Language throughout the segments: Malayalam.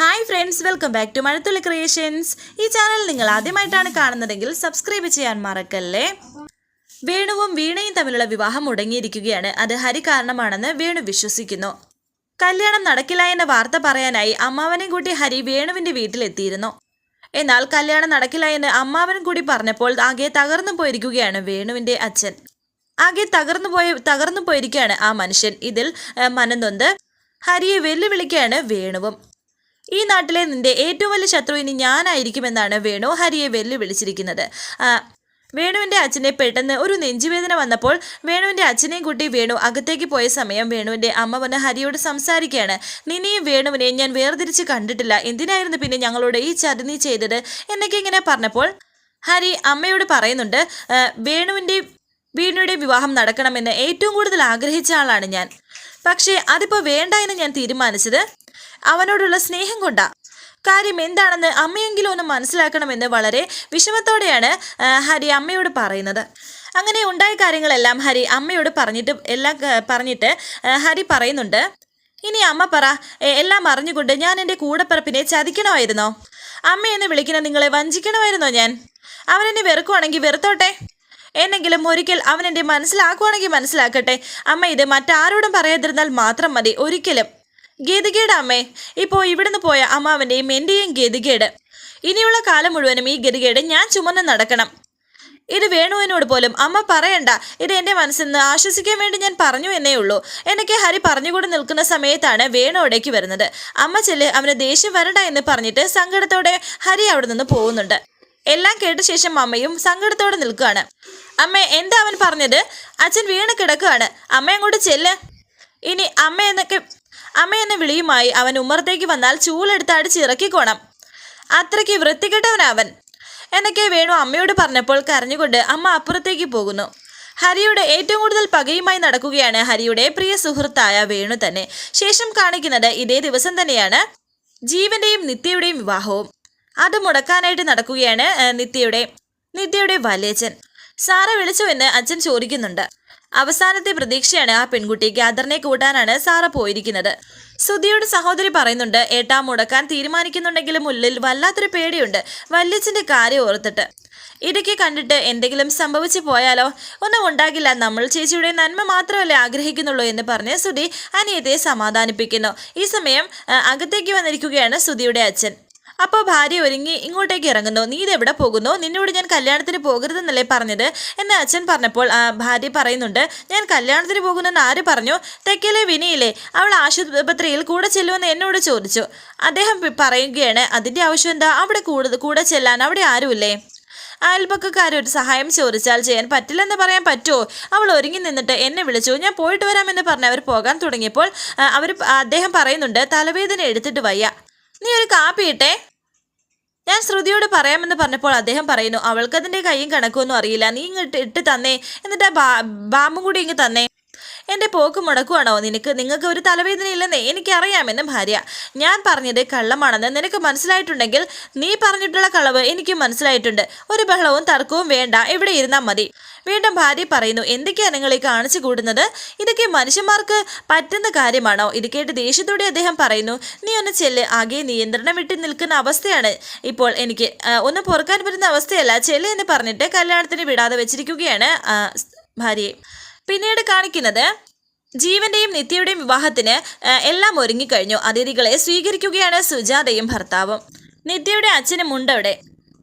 Hi friends welcome back to Mazhathulli creations ഈ ചാനൽ നിങ്ങൾ ആദ്യമായിട്ടാണ് കാണുന്നതെങ്കിൽ സബ്സ്ക്രൈബ് ചെയ്യാൻ മറക്കല്ലേ? വേണുവും വീണയും തമ്മിലുള്ള വിവാഹം മുടങ്ങിയിരിക്കുകയാണ്. അത് ഹരി കാരണമാണെന്ന് വേണു വിശ്വസിക്കുന്നു. കല്യാണം നടക്കില്ല എന്ന വാർത്ത പറയാനായി അമ്മാവനെ കൂട്ടി ഹരി വേണുവിന്റെ വീട്ടിലെത്തിയിരുന്നു. എന്നാൽ കല്യാണം നടക്കില്ല എന്ന് അമ്മാവനും കൂടി പറഞ്ഞപ്പോൾ ആകെ തകർന്നു പോയിരിക്കുകയാണ് വേണുവിന്റെ അച്ഛൻ. ആകെ തകർന്നു പോയ തകർന്നു പോയിരിക്കുകയാണ് ആ മനുഷ്യൻ. ഇതിൽ മനന്തൊന്ത് ഹരിയെ വെല്ലുവിളിക്കുകയാണ് വേണുവും. ഈ നാട്ടിലെ നിന്റെ ഏറ്റവും വലിയ ശത്രു ഇനി ഞാനായിരിക്കുമെന്നാണ് വേണു ഹരിയെ വെല്ലുവിളിച്ചിരിക്കുന്നത്. വേണുവിന്റെ അച്ഛനെ പെട്ടെന്ന് ഒരു നെഞ്ചുവേദന വന്നപ്പോൾ വേണുവിന്റെ അച്ഛനെയും കൂട്ടി വേണു അകത്തേക്ക് പോയ സമയം വേണുവിന്റെ അമ്മ വന്ന് ഹരിയോട് സംസാരിക്കുകയാണ്. നിന്നെയും വേണുവിനെയും ഞാൻ വേർതിരിച്ച് കണ്ടിട്ടില്ല. എന്തിനായിരുന്നു പിന്നെ ഞങ്ങളോട് ഈ ചതി ചെയ്തത്? എന്നൊക്കെ ഇങ്ങനെ പറഞ്ഞപ്പോൾ ഹരി അമ്മയോട് പറയുന്നുണ്ട് വേണുവിന്റെ വീണുവിന്റെ വിവാഹം നടക്കണമെന്ന് ഏറ്റവും കൂടുതൽ ആഗ്രഹിച്ച ആളാണ് ഞാൻ. പക്ഷേ അതിപ്പോൾ വേണ്ട എന്ന് ഞാൻ തീരുമാനിച്ചത് അവനോടുള്ള സ്നേഹം കൊണ്ടാ. കാര്യം എന്താണെന്ന് അമ്മയെങ്കിലും ഒന്ന് മനസ്സിലാക്കണമെന്ന് വളരെ വിഷമത്തോടെയാണ് ഹരി അമ്മയോട് പറയുന്നത്. അങ്ങനെ ഉണ്ടായ കാര്യങ്ങളെല്ലാം ഹരി അമ്മയോട് പറഞ്ഞിട്ട് എല്ലാം പറഞ്ഞിട്ട് ഹരി പറയുന്നുണ്ട്. ഇനി അമ്മ പറ എല്ലാം അറിഞ്ഞുകൊണ്ട് ഞാൻ എന്റെ കൂടപ്പിറപ്പിനെ ചതിക്കണമായിരുന്നോ? അമ്മയെന്ന് വിളിക്കുന്ന നിങ്ങളെ വഞ്ചിക്കണമായിരുന്നോ ഞാൻ? അവനെന്നെ വെറുക്കുവാണെങ്കിൽ വെറുത്തോട്ടെ? എന്നെങ്കിലും ഒരിക്കൽ അവൻ എന്റെ മനസ്സിലാക്കുവാണെങ്കിൽ മനസ്സിലാക്കട്ടെ. അമ്മ ഇത് മറ്റാരോടും പറയാതിരുന്നാൽ മാത്രം മതി ഒരിക്കലും. ഗതികേട് അമ്മേ. ഇപ്പോൾ ഇവിടുന്ന് പോയ അമ്മാവന്റെയും എന്റെയും ഗതികേട്. ഇനിയുള്ള കാലം മുഴുവനും ഈ ഗതികേട് ഞാൻ ചുമന്ന് നടക്കണം. ഇത് വേണുവിനോട് പോലും അമ്മ പറയണ്ട. ഇത് എന്റെ മനസ്സിൽ നിന്ന് ആശ്വസിക്കാൻ വേണ്ടി ഞാൻ പറഞ്ഞു എന്നേ ഉള്ളൂ. എന്നൊക്കെ ഹരി പറഞ്ഞുകൂടി നിൽക്കുന്ന സമയത്താണ് വേണു അവിടേക്ക് വരുന്നത്. അമ്മ ചെല്ല് അവന് ദേഷ്യം വരണ്ട എന്ന് പറഞ്ഞിട്ട് സങ്കടത്തോടെ ഹരി അവിടെ നിന്ന് പോകുന്നുണ്ട്. എല്ലാം കേട്ട ശേഷം അമ്മയും സങ്കടത്തോടെ നിൽക്കുകയാണ്. അമ്മ എന്താ അവൻ പറഞ്ഞത്? അച്ഛൻ വീണ് കിടക്കുകയാണ്. അമ്മ അങ്ങോട്ട് ചെല്ല്. ഇനി അമ്മ എന്നൊക്കെ അമ്മ എന്ന വിളിയുമായി അവൻ ഉമ്മറത്തേക്ക് വന്നാൽ ചൂലെടുത്ത് അടിച്ചിറക്കിക്കോണം അത്രയ്ക്ക് വൃത്തികെട്ടവനവൻ. എന്നൊക്കെ വേണു അമ്മയോട് പറഞ്ഞപ്പോൾ കരഞ്ഞുകൊണ്ട് അമ്മ അപ്പുറത്തേക്ക് പോകുന്നു. ഹരിയുടെ ഏറ്റവും കൂടുതൽ പകയുമായി നടക്കുകയാണ് ഹരിയുടെ പ്രിയ സുഹൃത്തായ വേണു തന്നെ. ശേഷം കാണിക്കുന്നത് ഇതേ ദിവസം തന്നെയാണ് ജീവന്റെയും നിത്യയുടെയും വിവാഹവും. അത് മുടക്കാനായിട്ട് നടക്കുകയാണ് നിത്യയുടെ നിത്യയുടെ വലേച്ചൻ സാറ വിളിച്ചു എന്ന് അച്ഛൻ ചോദിക്കുന്നുണ്ട്. അവസാനത്തെ പ്രതീക്ഷയാണ് ആ പെൺകുട്ടി ഗ്യാദറിനെ കൂട്ടാനാണ് സാറ പോയിരിക്കുന്നത്. സുധിയുടെ സഹോദരി പറയുന്നുണ്ട് ഏട്ടാ മുടക്കാൻ തീരുമാനിക്കുന്നുണ്ടെങ്കിലും ഉള്ളിൽ വല്ലാത്തൊരു പേടിയുണ്ട്. വല്യച്ഛന്റെ കാര്യം ഓർത്തിട്ട്. ഇടയ്ക്ക് കണ്ടിട്ട് എന്തെങ്കിലും സംഭവിച്ചു പോയാലോ? ഒന്നും ഉണ്ടാകില്ല. നമ്മൾ ചേച്ചിയുടെ നന്മ മാത്രമല്ലേ ആഗ്രഹിക്കുന്നുള്ളൂ എന്ന് പറഞ്ഞ് സുധി അനിയത്തെ സമാധാനിപ്പിക്കുന്നു. ഈ സമയം അകത്തേക്ക് വന്നിരിക്കുകയാണ് സുധിയുടെ അച്ഛൻ. അപ്പോൾ ഭാര്യ ഒരുങ്ങി ഇങ്ങോട്ടേക്ക് ഇറങ്ങുന്നു. നീ ഇതെവിടെ പോകുന്നു? നിന്നോട് ഞാൻ കല്യാണത്തിന് പോകരുതെന്നല്ലേ പറഞ്ഞത്? എന്ന് അച്ഛൻ പറഞ്ഞപ്പോൾ ഭാര്യ പറയുന്നുണ്ട് ഞാൻ കല്യാണത്തിന് പോകുന്നെന്ന് ആര് പറഞ്ഞു? തെക്കലെ വിനയില്ലേ അവൾ ആശുപത്രിയിൽ കൂടെ ചെല്ലുമെന്ന് എന്നോട് ചോദിച്ചു. അദ്ദേഹം പറയുകയാണ് അതിന്റെ ആവശ്യം എന്താ? അവിടെ കൂടുതൽ കൂടെ ചെല്ലാൻ അവിടെ ആരുമില്ലേ? അയൽപക്കക്കാർ സഹായം ചോദിച്ചാൽ ചെയ്യാൻ പറ്റില്ലെന്ന് പറയാൻ പറ്റുമോ അവൾ ഒരുങ്ങി നിന്നിട്ട് എന്നെ വിളിച്ചു. ഞാൻ പോയിട്ട് വരാമെന്ന് പറഞ്ഞ് അവർ പോകാൻ തുടങ്ങിയപ്പോൾ അവർ അദ്ദേഹം പറയുന്നുണ്ട് തലവേദന എടുത്തിട്ട് വയ്യ. നീ ഒരു കാപ്പി ഇട്ടേ. ഞാൻ ശ്രുതിയോട് പറയാമെന്ന് പറഞ്ഞപ്പോൾ അദ്ദേഹം പറയുന്നു അവൾക്കതിന്റെ കൈയും കണക്കൊന്നും അറിയില്ല. നീ ഇങ്ങോട്ട് ഇട്ട് തന്നേ. എന്നിട്ട് ആ ബാ ബാമ്പും കൂടി ഇങ്ങ് തന്നേ. എന്റെ പോക്ക് മുടക്കുവാണോ നിനക്ക്? നിങ്ങൾക്ക് ഒരു തലവേദന ഇല്ലെന്നേ എനിക്കറിയാമെന്ന് ഭാര്യ. ഞാൻ പറഞ്ഞത് കള്ളമാണെന്ന് നിനക്ക് മനസ്സിലായിട്ടുണ്ടെങ്കിൽ നീ പറഞ്ഞിട്ടുള്ള കളവ് എനിക്ക് മനസ്സിലായിട്ടുണ്ട്. ഒരു ബഹളവും തർക്കവും വേണ്ട ഇവിടെ ഇരുന്നാൽ മതി. വീണ്ടും ഭാര്യ പറയുന്നു എന്തൊക്കെയാണ് നിങ്ങൾ ഈ കാണിച്ചു കൂടുന്നത് ഇതൊക്കെ മനുഷ്യന്മാർക്ക് പറ്റുന്ന കാര്യമാണോ? ഇത് കേട്ട് ദേഷ്യത്തോടെ അദ്ദേഹം പറയുന്നു നീ ഒന്ന് ചെല്ല്. ആകെ നിയന്ത്രണം വിട്ട് നിൽക്കുന്ന അവസ്ഥയാണ് ഇപ്പോൾ എനിക്ക്. ഒന്ന് പൊറുക്കാൻ പറ്റുന്ന അവസ്ഥയല്ല. ചെല്ല് എന്ന് പറഞ്ഞിട്ട് കല്യാണത്തിന് വിടാതെ വെച്ചിരിക്കുകയാണ് ഭാര്യയെ. പിന്നീട് കാണിക്കുന്നത് ജീവന്റെയും നിത്യയുടെയും വിവാഹത്തിന് എല്ലാം ഒരുങ്ങിക്കഴിഞ്ഞു. അതിഥികളെ സ്വീകരിക്കുകയാണ് സുജാതയും ഭർത്താവും. നിത്യയുടെ അച്ഛനും ഉണ്ടവിടെ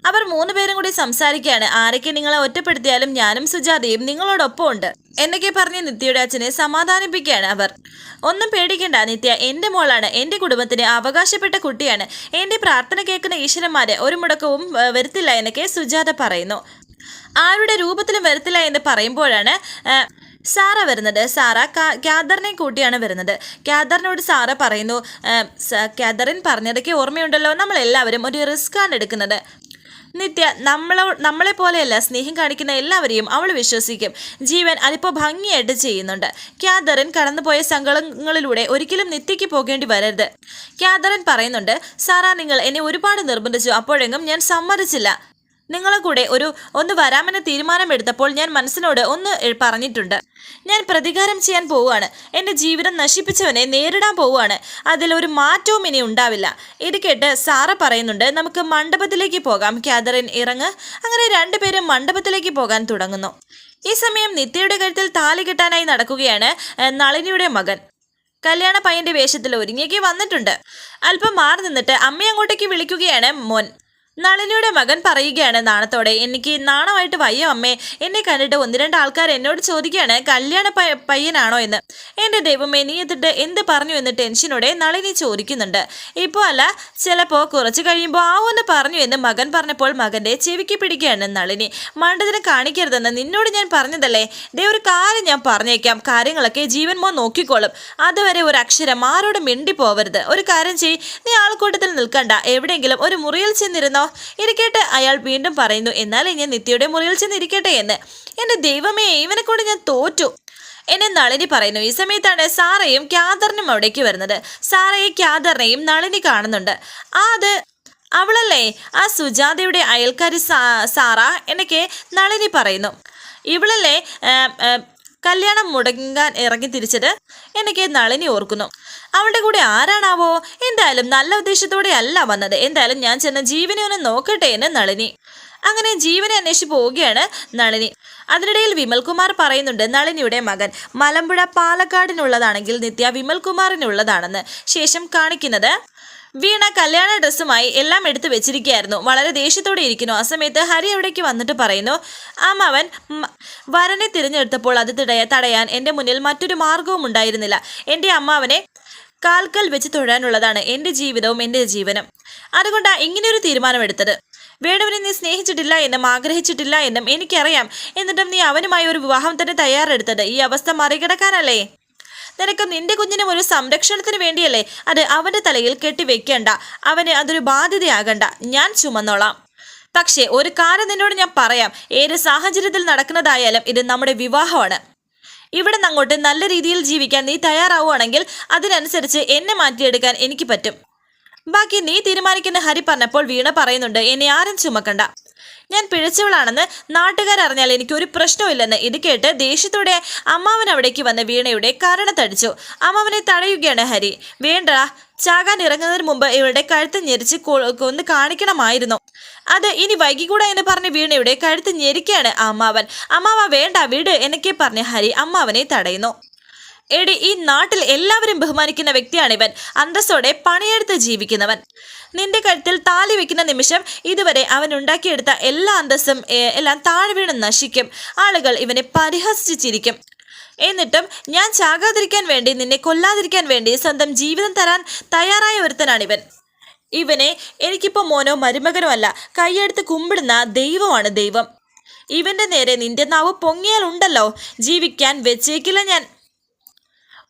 അവർ മൂന്ന് പേരും കൂടി സംസാരിക്കുകയാണ്. ആരൊക്കെ നിങ്ങളെ ഒറ്റപ്പെടുത്തിയാലും ഞാനും സുജാതയും നിങ്ങളോടൊപ്പം ഉണ്ട് എന്നൊക്കെ പറഞ്ഞ് നിത്യയുടെ അച്ഛനെ സമാധാനിപ്പിക്കുകയാണ് അവർ. ഒന്നും പേടിക്കണ്ട നിത്യ എന്റെ മോളാണ്. എന്റെ കുടുംബത്തിന് അവകാശപ്പെട്ട കുട്ടിയാണ്. എന്റെ പ്രാർത്ഥന കേൾക്കുന്ന ഈശ്വരന്മാരെ ഒരു മുടക്കവും വരുത്തില്ല എന്നൊക്കെ സുജാത പറയുന്നു. ആരുടെ രൂപത്തിലും വരത്തില്ല എന്ന് പറയുമ്പോഴാണ് സാറ വരുന്നത്. സാറ ക്യാദറിനെ കൂട്ടിയാണ് വരുന്നത്. ക്യാദറിനോട് സാറ പറയുന്നു ആ, ക്യാദറിൻ പറഞ്ഞതൊക്കെ ഓർമ്മയുണ്ടല്ലോ. നമ്മൾ എല്ലാവരും ഒരു റിസ്ക് ആണ് എടുക്കുന്നത്. നിത്യ നമ്മളോ നമ്മളെ പോലെയല്ല സ്നേഹം കാണിക്കുന്ന എല്ലാവരെയും അവൾ വിശ്വസിക്കും. ജീവൻ അതിപ്പോൾ ഭംഗിയായിട്ട് ചെയ്യുന്നുണ്ട്. ക്യാദറിൻ കടന്നുപോയ സങ്കടങ്ങളിലൂടെ ഒരിക്കലും നിത്യയ്ക്ക് പോകേണ്ടി വരരുത്. ക്യാദറിൻ പറയുന്നുണ്ട് സാറാ നിങ്ങൾ എന്നെ ഒരുപാട് നിർബന്ധിച്ചു. അപ്പോഴെങ്കിലും ഞാൻ സമ്മതിച്ചില്ല. നിങ്ങളെ കൂടെ ഒരു ഒന്ന് വരാമെന്ന് തീരുമാനമെടുത്തപ്പോൾ ഞാൻ മനസ്സിനോട് ഒന്ന് പറഞ്ഞിട്ടുണ്ട്. ഞാൻ പ്രതികാരം ചെയ്യാൻ പോവുകയാണ്. എന്റെ ജീവിതം നശിപ്പിച്ചവനെ നേരിടാൻ പോവുകയാണ്. അതിലൊരു മാറ്റവും ഇനി ഉണ്ടാവില്ല. ഇത് കേട്ട് സാറ പറയുന്നുണ്ട് നമുക്ക് മണ്ഡപത്തിലേക്ക് പോകാം. കാതറിൻ ഇറങ്ങ്. അങ്ങനെ രണ്ടുപേരും മണ്ഡപത്തിലേക്ക് പോകാൻ തുടങ്ങുന്നു. ഈ സമയം നിത്യയുടെ കരുത്തിൽ താലി കെട്ടാനായി നടക്കുകയാണ് നളിനിയുടെ മകൻ. കല്യാണ പയ്യന്റെ വേഷത്തിൽ ഒരുങ്ങിയൊക്കെ വന്നിട്ടുണ്ട്. അല്പം മാറി നിന്നിട്ട് അമ്മ അങ്ങോട്ടേക്ക് വിളിക്കുകയാണ് മോൻ. നളിനിയുടെ മകൻ പറയുകയാണ് നാണത്തോടെ. എനിക്ക് നാണമായിട്ട് വയ്യ അമ്മേ? എന്നെ കണ്ടിട്ട് ഒന്ന് രണ്ട് ആൾക്കാർ എന്നോട് ചോദിക്കുകയാണ് കല്യാണ പയ്യനാണോ എന്ന്? എന്റെ ദൈവമേ നീ എന്നിട്ട് എന്ത് പറഞ്ഞു? എന്ന് ടെൻഷനോടെ നളിനി ചോദിക്കുന്നുണ്ട്. ഇപ്പോൾ അല്ല ചിലപ്പോൾ കുറച്ച് കഴിയുമ്പോൾ ആവുമെന്ന് പറഞ്ഞു എന്ന് മകൻ പറഞ്ഞപ്പോൾ മകന്റെ ചെവിക്ക് പിടിക്കുകയാണ് നളിനി. മണ്ടതിനെ കാണിക്കരുതെന്ന് നിന്നോട് ഞാൻ പറഞ്ഞതല്ലേ? ദേ ഒരു കാര്യം ഞാൻ പറഞ്ഞേക്കാം. കാര്യങ്ങളൊക്കെ ജീവൻ മോ നോക്കിക്കോളും. അതുവരെ ഒരു അക്ഷരം ആരോടും മിണ്ടി പോവരുത് ഒരു കാര്യം ചെയ് നീ ആൾക്കൂട്ടത്തിൽ നിൽക്കണ്ട. എവിടെയെങ്കിലും ഒരു മുറിയിൽ ചെന്നിരുന്നോ? ഇരിക്കട്ടെ അയാൾ വീണ്ടും പറയുന്നു എന്നാൽ ഞാൻ നിത്യയുടെ മുറിയിൽ ചെന്നിരിക്കട്ടെ എന്ന്. എന്റെ ദൈവമേ ഇവനെ കൊണ്ട് ഞാൻ തോറ്റു. എന്നെ നളിനി പറയുന്നു ഈ സമയത്താണ് സാറയും ക്യാദറിനും അവിടേക്ക് വരുന്നത്. സാറയെ ക്യാദറിനെയും നളിനി കാണുന്നുണ്ട്. ആ അത് അവളല്ലേ? ആ സുജാതയുടെ അയൽക്കാരി സാറ എന്നൊക്കെ നളിനി പറയുന്നു. ഇവളല്ലേ? കല്യാണം മുടങ്ങാൻ ഇറങ്ങി തിരിച്ചത് എനിക്ക് നളിനി ഓർക്കുന്നു. അവളുടെ കൂടെ ആരാണാവോ? എന്തായാലും നല്ല ഉദ്ദേശത്തോടെ അല്ല വന്നത്. എന്തായാലും ഞാൻ ചെന്ന ജീവനെ ഒന്ന് നോക്കട്ടെ എന്ന് നളിനി. അങ്ങനെ ജീവനെ അന്വേഷിച്ച് പോവുകയാണ് നളിനി. അതിനിടയിൽ വിമൽകുമാർ പറയുന്നുണ്ട് നളിനിയുടെ മകൻ മലമ്പുഴ പാലക്കാടിനുള്ളതാണെങ്കിൽ നിത്യ വിമൽകുമാറിനുള്ളതാണെന്ന് ശേഷം കാണിക്കുന്നത് വീണ കല്യാണ ഡ്രസ്സുമായി എല്ലാം എടുത്തു വെച്ചിരിക്കുകയായിരുന്നു. വളരെ ദേഷ്യത്തോടെ ഇരിക്കുന്നു. ആ സമയത്ത് ഹരി അവിടേക്ക് വന്നിട്ട് പറയുന്നു അമ്മവൻ വരനെ തിരഞ്ഞെടുത്തപ്പോൾ അത് തിടയ തടയാൻ എന്റെ മുന്നിൽ മറ്റൊരു മാർഗവും ഉണ്ടായിരുന്നില്ല. എന്റെ അമ്മാവനെ കാൽക്കൽ വെച്ച് തൊഴാനുള്ളതാണ് എന്റെ ജീവിതവും എന്റെ ജീവനും. അതുകൊണ്ടാണ് ഇങ്ങനെയൊരു തീരുമാനമെടുത്തത്. വേണുവിനെ നീ സ്നേഹിച്ചിട്ടില്ല എന്നും ആഗ്രഹിച്ചിട്ടില്ല എന്നും എനിക്കറിയാം. എന്നിട്ടും നീ അവനുമായി ഒരു വിവാഹം തന്നെ തയ്യാറെടുത്തത്. ഈ അവസ്ഥ മറികടക്കാനല്ലേ? നിനക്ക് നിന്റെ കുഞ്ഞിനും ഒരു സംരക്ഷണത്തിന് വേണ്ടിയല്ലേ? അത് അവന്റെ തലയിൽ കെട്ടിവെക്കേണ്ട. അവന് അതൊരു ബാധ്യതയാകണ്ട. ഞാൻ ചുമന്നോളാം. പക്ഷേ ഒരു കാര്യം നിന്നോട് ഞാൻ പറയാം. ഏത് സാഹചര്യത്തിൽ നടക്കുന്നതായാലും ഇത് നമ്മുടെ വിവാഹമാണ്. ഇവിടെ അങ്ങോട്ട് നല്ല രീതിയിൽ ജീവിക്കാൻ നീ തയ്യാറാവുകയാണെങ്കിൽ അതിനനുസരിച്ച് എന്നെ മാറ്റിയെടുക്കാൻ എനിക്ക് പറ്റും. ബാക്കി നീ തീരുമാനിക്കുന്ന ഹരി പറഞ്ഞപ്പോൾ വീണ പറയുന്നുണ്ട് എന്നെ ആരും ചുമക്കണ്ട. ഞാൻ പിഴച്ചവളാണെന്ന് എനിക്ക് ഒരു പ്രശ്നമില്ലെന്ന് ഇത് കേട്ട് ദേഷ്യത്തോടെ അമ്മാവൻ അവിടേക്ക് വന്ന് വീണയുടെ കരണത്തടിച്ചു. അമ്മാവനെ തടയുകയാണ് ഹരി. വേണ്ട ചാകാൻ ഇറങ്ങുന്നതിന് മുമ്പ് ഇവളുടെ കഴുത്ത് ഞെരിച്ച് ഒന്ന് കാണിക്കണമായിരുന്നു. അത് ഇനി വൈകിക്കൂടാ എന്ന് പറഞ്ഞ് വീണയുടെ കഴുത്ത് ഞെരിക്കുകയാണ് അമ്മാവൻ. അമ്മാവ വേണ്ട വീട് എന്നൊക്കെ പറഞ്ഞ് ഹരി അമ്മാവനെ തടയുന്നു. എടി ഈ നാട്ടിൽ എല്ലാവരും ബഹുമാനിക്കുന്ന വ്യക്തിയാണിവൻ അന്തസ്സോടെ പണിയെടുത്ത് ജീവിക്കുന്നവൻ. നിന്റെ കഴുത്തിൽ താലി വെക്കുന്ന നിമിഷം ഇതുവരെ അവൻ ഉണ്ടാക്കിയെടുത്ത എല്ലാ അന്തസ്സും എല്ലാം താഴെ വീണ് നശിക്കും. ആളുകൾ ഇവനെ പരിഹസിച്ചിരിക്കും എന്നിട്ടും ഞാൻ ചാകാതിരിക്കാൻ വേണ്ടി നിന്നെ കൊല്ലാതിരിക്കാൻ വേണ്ടി സ്വന്തം ജീവിതം തരാൻ തയ്യാറായ ഒരുത്തനാണിവൻ ഇവനെ എനിക്കിപ്പോൾ മോനോ മരുമകനോ അല്ല. കൈയെടുത്ത് കുമ്പിടുന്ന ദൈവമാണ് ദൈവം. ഇവന്റെ നേരെ നിന്റെ നാവ് പൊങ്ങിയാൽ ഉണ്ടല്ലോ. ജീവിക്കാൻ വെച്ചേക്കില്ല ഞാൻ.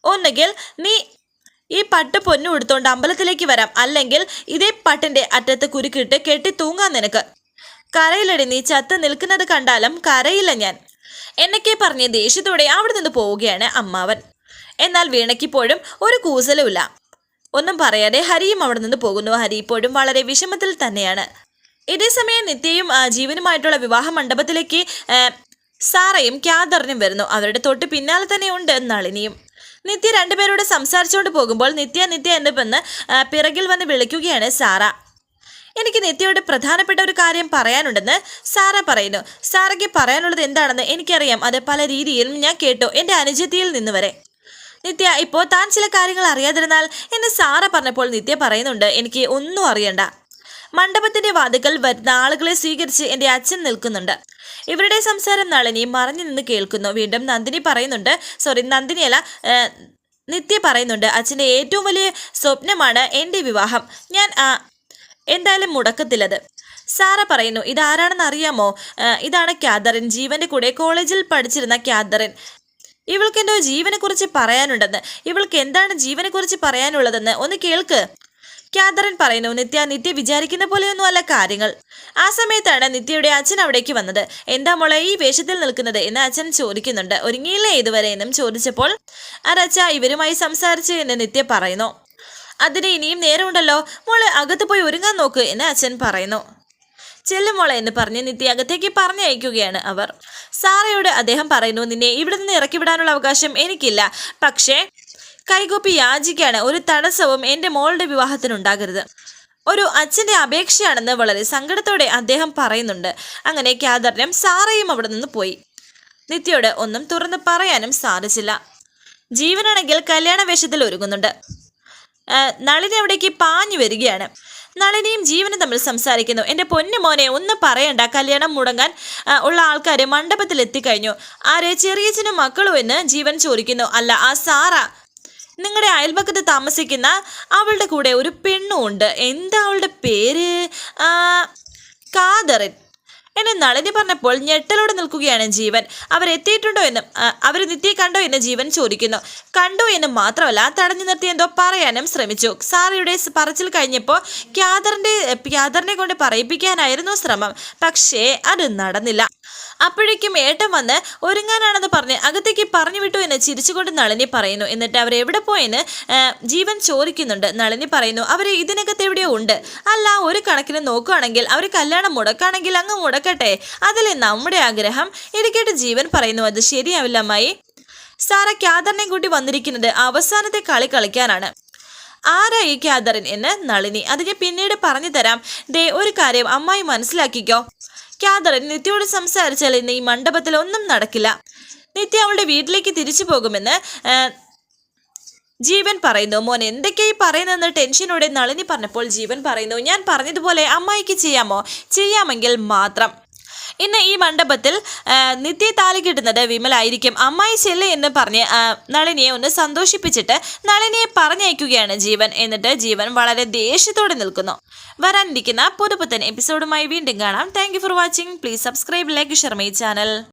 ഒന്നുകിൽ നീ ഈ പട്ട് പൊന്നു എടുത്തോണ്ട് അമ്പലത്തിലേക്ക് വരാം. അല്ലെങ്കിൽ ഇതേ പട്ടിന്റെ അറ്റത്ത് കുരുക്കിട്ട് കെട്ടി തൂങ്ങാൻ നിനക്ക്. കരയിലടി നീ ചത്ത് നിൽക്കുന്നത് കണ്ടാലും കരയില്ല ഞാൻ. എന്നൊക്കെ പറഞ്ഞ് ദേഷ്യത്തോടെ അവിടെ നിന്ന് പോവുകയാണ് അമ്മാവൻ. എന്നാൽ വീണക്കിപ്പോഴും ഒരു കൂസലുമില്ല. ഒന്നും പറയാതെ ഹരിയും അവിടെ നിന്ന് പോകുന്നു. ഹരി ഇപ്പോഴും വളരെ വിഷമത്തിൽ തന്നെയാണ്. ഇതേ ഇതേസമയം നിത്യയും ജീവനുമായിട്ടുള്ള വിവാഹ മണ്ഡപത്തിലേക്ക് സാറയും ക്യാദറിനും വരുന്നു. അവരുടെ തൊട്ട് പിന്നാലെ തന്നെ ഉണ്ട് നളിനിയും. നിത്യ രണ്ടുപേരോട് സംസാരിച്ചുകൊണ്ട് പോകുമ്പോൾ നിത്യ നിത്യ എന്ന് പെന്ന് പിറകിൽ വന്ന് വിളിക്കുകയാണ് സാറ. എനിക്ക് നിത്യയോട് പ്രധാനപ്പെട്ട ഒരു കാര്യം പറയാനുണ്ടെന്ന് സാറ പറയുന്നു. സാറയ്ക്ക് പറയാനുള്ളത് എന്താണെന്ന് എനിക്കറിയാം. അത് പല രീതിയിലും ഞാൻ കേട്ടു. എന്റെ അനുജത്തിയിൽ നിന്ന് വരെ. നിത്യ ഇപ്പോൾ താൻ ചില കാര്യങ്ങൾ അറിയാതിരുന്നാൽ എന്ന് സാറ പറഞ്ഞപ്പോൾ നിത്യ പറയുന്നുണ്ട്. എനിക്ക് ഒന്നും അറിയണ്ട. മണ്ഡപത്തിന്റെ വാതുക്കൽ വരുന്ന ആളുകളെ സ്വീകരിച്ച് എന്റെ അച്ഛൻ നിൽക്കുന്നുണ്ട്. ഇവരുടെ സംസാരം നളിനി മറഞ്ഞു നിന്ന് കേൾക്കുന്നു. വീണ്ടും നന്ദിനി പറയുന്നുണ്ട് സോറി നന്ദിനിയല്ല നിത്യ പറയുന്നുണ്ട് അച്ഛന്റെ ഏറ്റവും വലിയ സ്വപ്നമാണ് എന്റെ വിവാഹം. ഞാൻ എന്തായാലും മുടക്കത്തിലത്. സാറ പറയുന്നു ഇതാരാണെന്ന് അറിയാമോ? ഇതാണ് ക്യാദറിൻ ജീവന്റെ കൂടെ കോളേജിൽ പഠിച്ചിരുന്ന ക്യാദറിൻ ഇവൾക്ക് എന്തോ ജീവനെക്കുറിച്ച് പറയാനുണ്ടെന്ന്. ഇവൾക്ക് എന്താണ് ജീവനെക്കുറിച്ച് പറയാനുള്ളതെന്ന് ഒന്ന് കേൾക്ക്. ക്യാദറിൻ പറയുന്നു നിത്യ നിത്യ വിചാരിക്കുന്ന പോലെയൊന്നും അല്ല കാര്യങ്ങൾ. ആ സമയത്താണ് നിത്യയുടെ അച്ഛൻ അവിടേക്ക് വന്നത്. എന്താ മോളെ ഈ വേഷത്തിൽ നിൽക്കുന്നത്? എന്ന് അച്ഛൻ ചോദിക്കുന്നുണ്ട്. ഒരുങ്ങിയില്ലേ ഇതുവരെ? എന്നും ചോദിച്ചപ്പോൾ അരച്ച ഇവരുമായി സംസാരിച്ചു എന്ന് നിത്യ പറയുന്നു. അതിന് ഇനിയും നേരമുണ്ടല്ലോ. മോൾ അകത്ത് പോയി ഒരുങ്ങാൻ നോക്ക് എന്ന് അച്ഛൻ പറയുന്നു. ചെല്ലുമോളെ എന്ന് പറഞ്ഞ് നിത്യ അകത്തേക്ക് പറഞ്ഞയക്കുകയാണ് അവർ. സാറയോട് അദ്ദേഹം പറയുന്നു നിന്നെ ഇവിടെ നിന്ന് ഇറക്കി വിടാനുള്ള അവകാശം എനിക്കില്ല. പക്ഷേ കൈകൂപ്പി യാചിക്കാണ് ഒരു തടസ്സവും എന്റെ മോളുടെ വിവാഹത്തിനുണ്ടാകരുത്. ഒരു അച്ഛന്റെ അപേക്ഷയാണെന്ന് വളരെ സങ്കടത്തോടെ അദ്ദേഹം പറയുന്നുണ്ട്. അങ്ങനെ ക്യാദറിനും സാറയും അവിടെ നിന്ന് പോയി. നിത്യയോട് ഒന്നും തുറന്ന് പറയാനും സാധിച്ചില്ല. ജീവനാണെങ്കിൽ കല്യാണ വേഷത്തിൽ ഒരുങ്ങുന്നുണ്ട്. നളിനി അവിടേക്ക് പാഞ്ഞു വരികയാണ്. നളിനിയും ജീവനും തമ്മിൽ സംസാരിക്കുന്നു. എന്റെ പൊന്നു മോനെ ഒന്ന് പറയണ്ട. കല്യാണം മുടങ്ങാൻ ഉള്ള ആൾക്കാർ മണ്ഡപത്തിൽ എത്തിക്കഴിഞ്ഞു ആരെ ചെറിയച്ഛനും മക്കളും എന്ന് ജീവൻ ചോദിക്കുന്നു. അല്ല ആ സാറ നിങ്ങളുടെ അയൽപക്കത്ത് താമസിക്കുന്ന അവളുടെ കൂടെ ഒരു പെണ്ണും ഉണ്ട് എന്താ അവളുടെ പേര്? കാതറിൻ. എന്നെ നളിനി പറഞ്ഞപ്പോൾ ഞെട്ടലോടെ നിൽക്കുകയാണ് ജീവൻ. അവരെത്തിയിട്ടുണ്ടോ എന്ന് അവർ നിത്യ കണ്ടോ എന്ന് ജീവൻ ചോദിക്കുന്നു. കണ്ടു എന്ന് മാത്രമല്ല തടഞ്ഞു നിർത്തി എന്തോ പറയാനും ശ്രമിച്ചു. സാറയുടെ പറച്ചിൽ കഴിഞ്ഞപ്പോൾ ക്യാദറിന്റെ ക്യാദറിനെ കൊണ്ട് പറയിപ്പിക്കാനായിരുന്നു ശ്രമം. പക്ഷേ അത് നടന്നില്ല. അപ്പോഴേക്കും ഏട്ടൻ വന്ന് ഒരുങ്ങാനാണെന്ന് പറഞ്ഞ് അകത്തേക്ക് പറഞ്ഞു വിട്ടു എന്ന് ചിരിച്ചുകൊണ്ട് നളിനി പറയുന്നു. എന്നിട്ട് അവർ എവിടെ പോയെന്ന് ജീവൻ ചോദിക്കുന്നുണ്ട്. നളിനി പറയുന്നു അവർ ഇതിനകത്ത് എവിടെയോ ഉണ്ട്. അല്ല ഒരു കണക്കിന് നോക്കുകയാണെങ്കിൽ അവർ കല്യാണം മുടക്കാണെങ്കിൽ അങ്ങ് മുടക്കട്ടെ. അതല്ലേ നമ്മുടെ ആഗ്രഹം? ഇരിക്കട്ടെ ജീവൻ പറയുന്നു അത് ശരിയാവില്ല അമ്മായി. സാറ ക്യാദറിനെ കൂട്ടി വന്നിരിക്കുന്നത് അവസാനത്തെ കളി കളിക്കാനാണ്. ആരാ ഈ ക്യാദറിൻ എന്ന് നളിനി. അത് ഞാൻ പിന്നീട് പറഞ്ഞു തരാം. ദേ ഒരു കാര്യം അമ്മായി മനസ്സിലാക്കിക്കോ. ക്യാദറിൻ നിത്യയോട് സംസാരിച്ചാൽ ഇന്ന് ഈ മണ്ഡപത്തിൽ ഒന്നും നടക്കില്ല. നിത്യ അവളുടെ വീട്ടിലേക്ക് തിരിച്ചു പോകുമെന്ന് ജീവൻ പറയുന്നു. മോൻ എന്തൊക്കെയായി പറയുന്നതെന്ന് ടെൻഷനോടെ നളിനി പറഞ്ഞപ്പോൾ ജീവൻ പറയുന്നു ഞാൻ പറഞ്ഞതുപോലെ അമ്മായിക്ക് ചെയ്യാമോ? ചെയ്യാമെങ്കിൽ മാത്രം. ഇന്ന് ഈ മണ്ഡപത്തിൽ നിത്യ താലി കിട്ടുന്നത് വിമലായിരിക്കും. അമ്മായി ചെല്ല് എന്ന് പറഞ്ഞ് നളിനിയെ ഒന്ന് സന്തോഷിപ്പിച്ചിട്ട് നളിനിയെ പറഞ്ഞയക്കുകയാണ് ജീവൻ. എന്നിട്ട് ജീവൻ വളരെ ദേഷ്യത്തോടെ നിൽക്കുന്നു. വരാനിരിക്കുന്ന പുതുപുത്തൻ എപ്പിസോഡുമായി വീണ്ടും കാണാം. Thank for watching please subscribe like share my channel